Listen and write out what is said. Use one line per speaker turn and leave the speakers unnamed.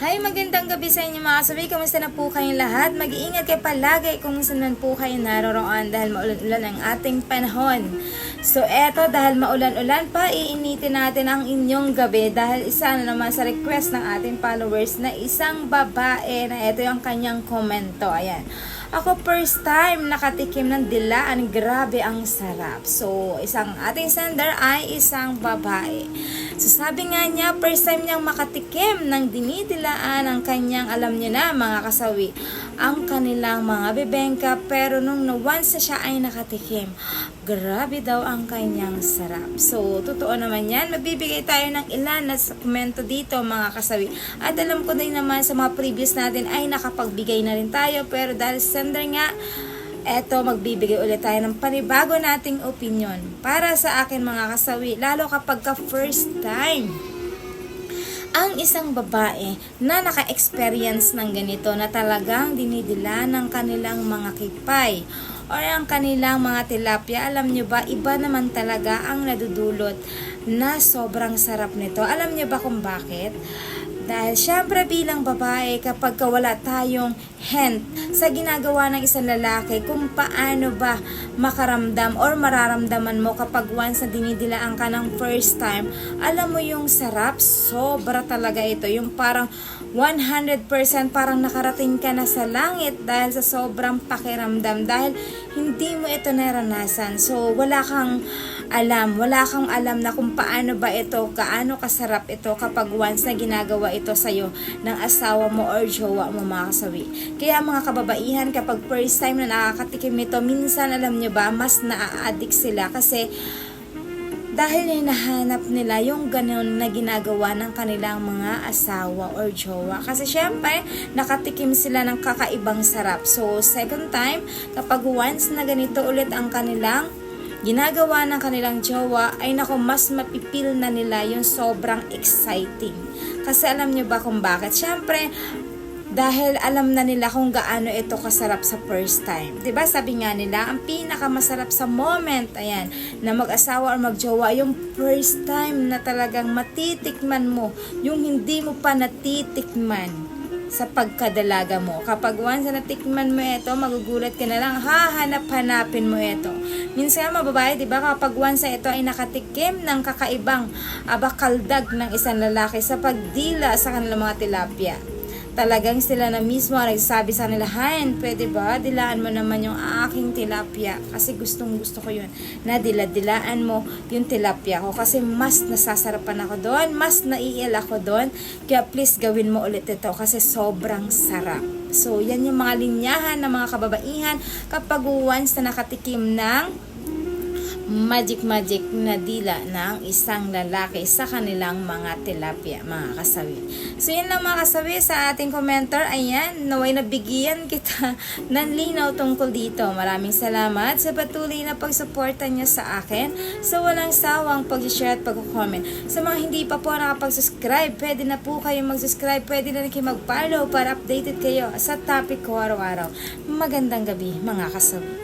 Hi, magandang gabi sa inyo mga kasabi. Kamusta na po kayong lahat? Mag-iingat kayo palagi kung saan po kayo naroroon dahil maulan-ulan ang ating panahon. So eto, dahil maulan-ulan pa, iinitin natin ang inyong gabi dahil isa na naman sa request ng ating followers na isang babae na ito yung kanyang komento. Ayan. Ako first time nakatikim ng dilaan, grabe ang sarap. So, isang ating sender ay isang babae. So, sabi nga niya, first time niyang makatikim ng dinidilaan ang kanyang, alam niyo na mga kasawi, ang kanilang mga bebengka. Pero nung once na siya ay nakatikim, grabe daw ang kanyang sarap. So, totoo naman yan. Magbibigay tayo ng ilan na komento dito mga kasawi. At alam ko din naman sa mga previous natin ay nakapagbigay na rin tayo. Pero dahil sender nga, eto magbibigay ulit tayo ng panibago nating opinion. Para sa akin mga kasawi, lalo kapag ka first time ang isang babae na naka-experience ng ganito na talagang dinidila ng kanilang mga kipay or ang kanilang mga tilapia, alam nyo ba, iba naman talaga ang nadudulot na sobrang sarap nito. Alam nyo ba kung bakit? Dahil syempre bilang babae, kapag ka wala tayong hint sa ginagawa ng isang lalaki, kung paano ba makaramdam or mararamdaman mo kapag once na dinidilaan ka ng first time, alam mo yung sarap, sobra talaga ito. Yung parang 100% parang nakarating ka na sa langit dahil sa sobrang pakiramdam dahil hindi mo ito naranasan. So, wala kang alam, wala kang alam na kung paano ba ito, kaano kasarap ito kapag once na ginagawa ito sa'yo ng asawa mo or jowa mo mga. Kaya mga kababaihan, kapag first time na nakakatikim ito, minsan alam nyo ba, mas naa-addict sila kasi dahil hinahanap nila yung ganun na ginagawa ng kanilang mga asawa or jowa. Kasi syempre, nakatikim sila ng kakaibang sarap. So, second time, kapag once na ganito ulit ang kanilang ginagawa ng kanilang jowa, ay nako, mas mapipil na nila yung sobrang exciting. Kasi alam nyo ba kung bakit? Syempre, dahil alam na nila kung gaano ito kasarap sa first time. ba Sabi nga nila, ang pinakamasarap sa moment, ayan, na mag-asawa or magjowa, yung first time na talagang matitikman mo, yung hindi mo pa natitikman sa pagkadalaga mo. Kapag once na natikman mo ito, magugulat ka na lang, hahanap-hanapin mo ito. Minsan mga babae, di ba, kapag once ito ay nakatikim ng kakaibang abakaldag ng isang lalaki sa pagdila sa kanilang mga tilapia talagang sila na mismo ang nagsasabi sa nila, Han, pwede ba? Dilaan mo naman yung aking tilapia. Kasi gustong gusto ko yun. Na dila-dilaan mo yung tilapia ko. Kasi mas nasasarapan ako doon. Mas naiil ako doon. Kaya please gawin mo ulit ito. Kasi sobrang sarap. So, yan yung mga linyahan ng mga kababaihan kapag once na nakatikim ng magic-magic na dila ng isang lalaki sa kanilang mga tilapia, mga kasawi. So, yun lang mga kasawi sa ating commenter. Ayan, naway nabigyan kita ng linaw tungkol dito. Maraming salamat sa patuloy na pagsuporta niyo sa akin sa walang sawang pag-share at pag-comment. Sa mga hindi pa po nakapag-subscribe, pwede na po kayo mag-subscribe, pwede na kayo mag-follow para updated kayo sa topic ko araw-araw. Magandang gabi, mga kasawi.